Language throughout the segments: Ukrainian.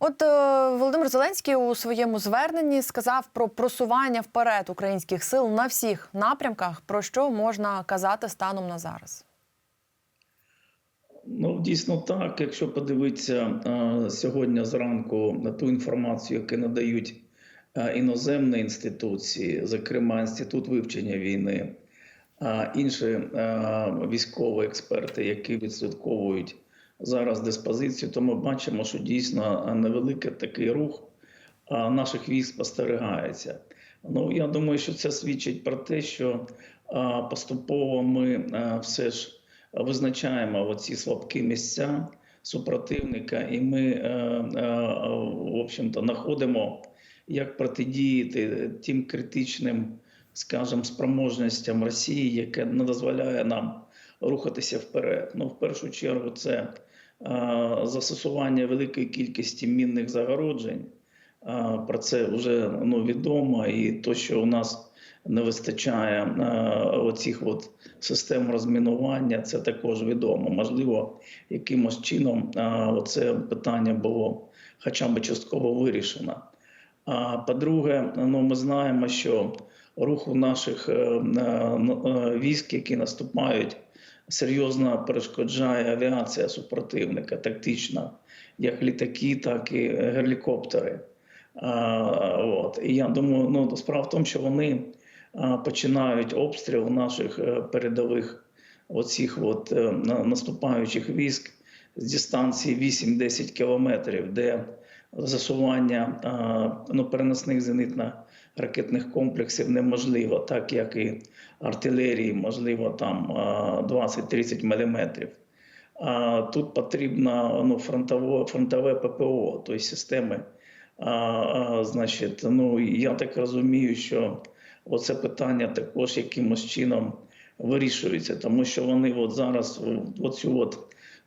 От е, Володимир Зеленський у своєму зверненні сказав про просування вперед українських сил на всіх напрямках. Про що можна казати станом на зараз? Ну, дійсно так. Якщо подивитися е, сьогодні зранку на ту інформацію, яку надають е, іноземні інституції, зокрема Інститут вивчення війни, а інші військові експерти, які відслідковують зараз диспозицію, то ми бачимо, що дійсно невеликий такий рух наших військ спостерігається. Ну я думаю, що це свідчить про те, що поступово ми все ж визначаємо оці слабкі місця супротивника, і ми, е, е, в общем-то, знаходимо, як протидіяти тим критичним, скажімо, спроможностям Росії, яке не дозволяє нам рухатися вперед. Ну, в першу чергу, це застосування великої кількості мінних загороджень. Про це вже ну, відомо, і то, що у нас не вистачає оцих от систем розмінування, це також відомо. Можливо, якимось чином е, оце питання було хоча б частково вирішено. А по-друге, ну ми знаємо, що руху наших е, е, е, військ, які наступають, серйозно перешкоджає авіація супротивника, тактична, як літаки, так і гелікоптери. А, от. І я думаю, ну справа в тому, що вони починають обстріл наших е, передових оцих от е, наступаючих військ з дистанції 8-10 кілометрів, де засування ну, переносних зенитно-ракетних комплексів неможливо, так як і артилерії, можливо, там 20-30 міліметрів. А тут потрібно ну, фронтове, фронтове ППО, тобто системи. А, а, значить, ну я так розумію, що оце питання також якимось чином вирішується, тому що вони от зараз оцю от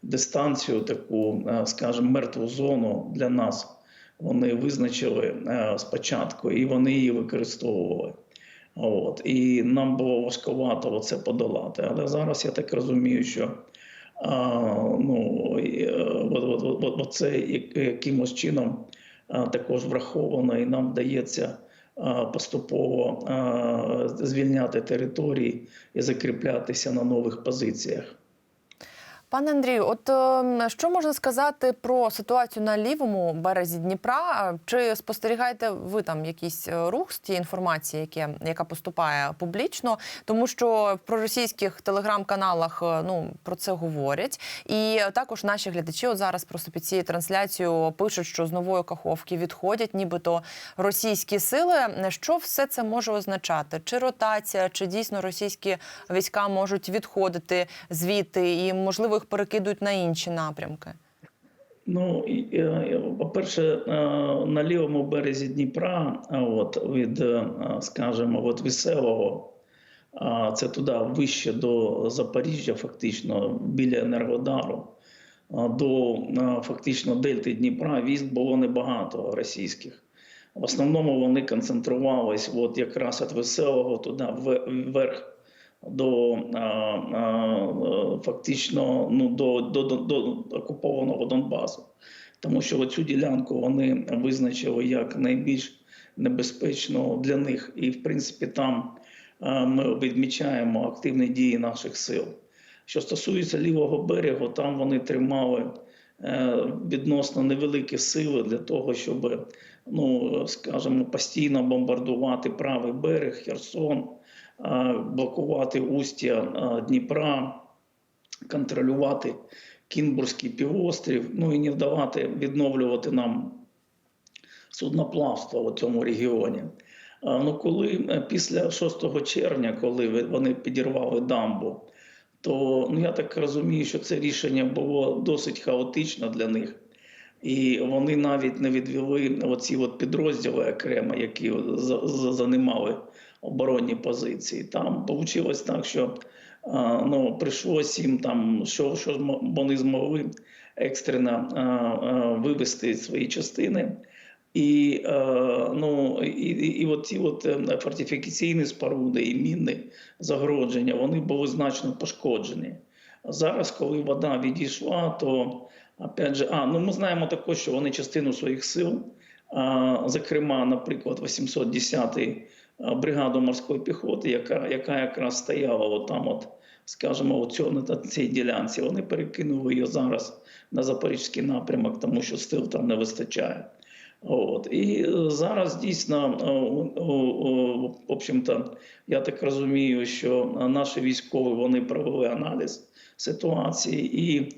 дистанцію, таку, скажімо, мертву зону для нас вони визначили спочатку, і вони її використовували. От. І нам було важковато це подолати. Але зараз я так розумію, що а, ну, е, це якимось чином також враховано, і нам вдається поступово звільняти території і закріплятися на нових позиціях. Пане Андрію, от е, що можна сказати про ситуацію на лівому березі Дніпра? Чи спостерігаєте ви там якийсь е, рух з тієї інформації, яке, яка поступає публічно? Тому що в проросійських телеграм-каналах е, ну про це говорять, і також наші глядачі от зараз просто під цією трансляцією пишуть, що з нової каховки відходять, нібито російські сили. Що все це може означати? Чи ротація, чи дійсно російські війська можуть відходити звідти і можливо їх перекидують на інші напрямки? Ну, е, по-перше, е, на лівому березі Дніпра, от від, е, скажімо, от веселого, це туди вище до Запоріжжя, фактично, біля Енергодару, до фактично дельти Дніпра військ було небагато російських. В основному вони концентрувались от якраз від веселого туди вверх до а, фактично ну, до, до, до, до окупованого Донбасу. Тому що цю ділянку вони визначили як найбільш небезпечну для них. І, в принципі, там ми відмічаємо активні дії наших сил. Що стосується лівого берегу, там вони тримали е, відносно невеликі сили для того, щоб, ну скажімо, постійно бомбардувати правий берег, Херсон, е, блокувати устя е, Дніпра, контролювати Кінбурзький півострів, ну і не вдавати відновлювати нам судноплавство у цьому регіоні. Ну, коли е, після 6 червня, коли вони підірвали дамбу, то ну, я так розумію, що це рішення було досить хаотично для них. І вони навіть не відвели оці от підрозділи окремо, які за- за- займали оборонні позиції. Там вийшло так, що ну, прийшлося їм там, що, що вони змогли екстрено а, вивести свої частини. І, ну, і, і, і от ці от е, фортифікаційні споруди і мінні загородження вони були значно пошкоджені. Зараз, коли вода відійшла, то Опять же, а ну ми знаємо також, що вони частину своїх сил, а, зокрема, наприклад, 810-й а, бригаду морської піхоти, яка, яка якраз стояла там, от, скажімо, у цьому, на цій ділянці, вони перекинули її зараз на запорізький напрямок, тому що сил там не вистачає. От. І е, зараз дійсно, е, в общем-то, я так розумію, що е, наші військові вони провели аналіз ситуації і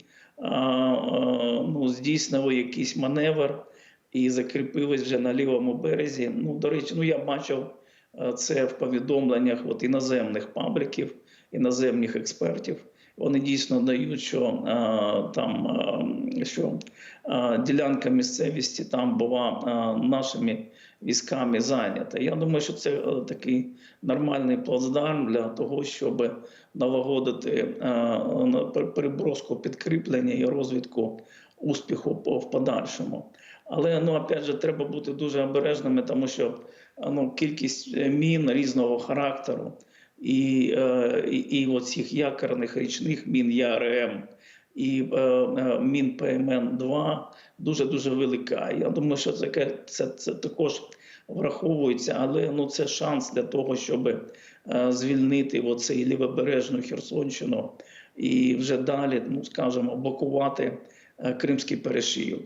ну, здійснили якийсь маневр і закріпились вже на лівому березі. Ну, до речі, ну я бачив е, це в повідомленнях от іноземних пабліків, іноземних експертів. Вони дійсно дають, що а, там а, що ділянка місцевості там була нашими військами зайнята. Я думаю, що це е, такий нормальний плацдарм для того, щоб налагодити на переброску підкріплення і розвідку успіху по- в подальшому. Але ну опять же треба бути дуже обережними, тому що ну, кількість е, мін різного характеру і, е, і, і оцих якорних річних мін ЯРМ і е, е, мін ПМН-2 дуже дуже велика. Я думаю, що це, це, це також враховується, але ну це шанс для того, щоб е, звільнити оцей лівобережну Херсонщину і вже далі, ну скажімо, блокувати Кримський перешийок.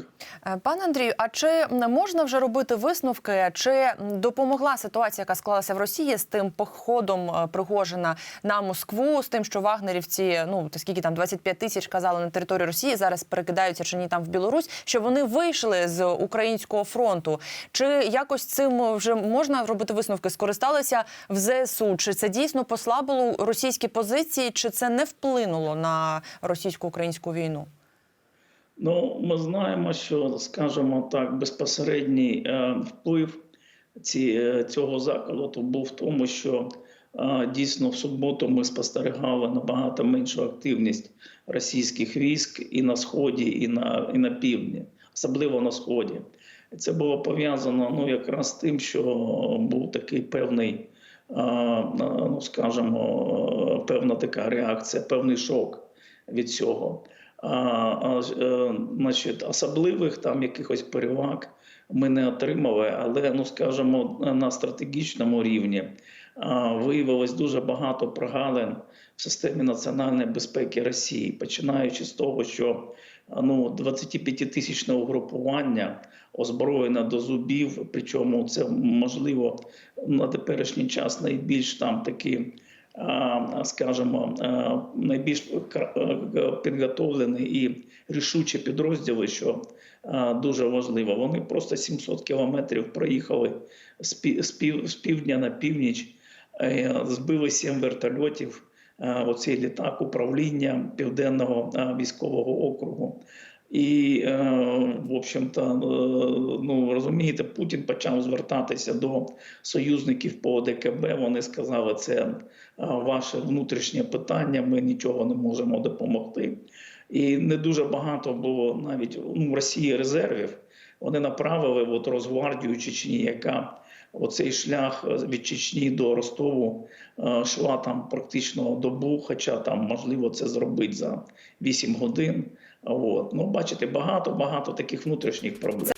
Е, Пане Андрію, а чи м, можна вже робити висновки? Чи допомогла ситуація, яка склалася в Росії з тим походом е, Пригожина на Москву, з тим, що вагнерівці, ну скільки там 25 тисяч казали на території Росії, зараз перекидаються чи ні там в Білорусь, що вони вийшли з українського фронту? Чи якось цим вже можна робити висновки? Скористалися в ЗСУ? Чи це дійсно послабило російські позиції, чи це не вплинуло на російсько-українську війну? Ну, ми знаємо, що, скажімо так, безпосередній е, вплив ці, е, цього заколоту був в тому, що е, дійсно в суботу ми спостерігали набагато меншу активність російських військ і на сході, і на, і на півдні, особливо на сході. Це було пов'язано ну, якраз з тим, що був такий певний, ну скажімо, певна така реакція, певний шок від цього. А, е, значить, особливих там якихось переваг ми не отримали, але ну скажімо, на стратегічному рівні а, виявилось дуже багато прогалин в системі національної безпеки Росії, починаючи з того, що ну 25-тисячне угрупування озброєне до зубів, причому це можливо на теперішній час найбільш там такі скажімо, найбільш підготовлені і рішучі підрозділи, що дуже важливо. Вони просто 700 кілометрів проїхали з пі- з півдня на північ, збили сім вертольотів. Оцей літак управління Південного військового округу. І, е, в общем-то, е, ну розумієте, Путін почав звертатися до союзників по ОДКБ. Вони сказали, це е, ваше внутрішнє питання, ми нічого не можемо допомогти. І не дуже багато було навіть ну, в Росії резервів. Вони направили от Росгвардію Чечні, яка оцей шлях від Чечні до Ростову йшла там практично добу, хоча там можливо це зробити за 8 годин. От. Ну, бачите, багато багато таких внутрішніх проблем.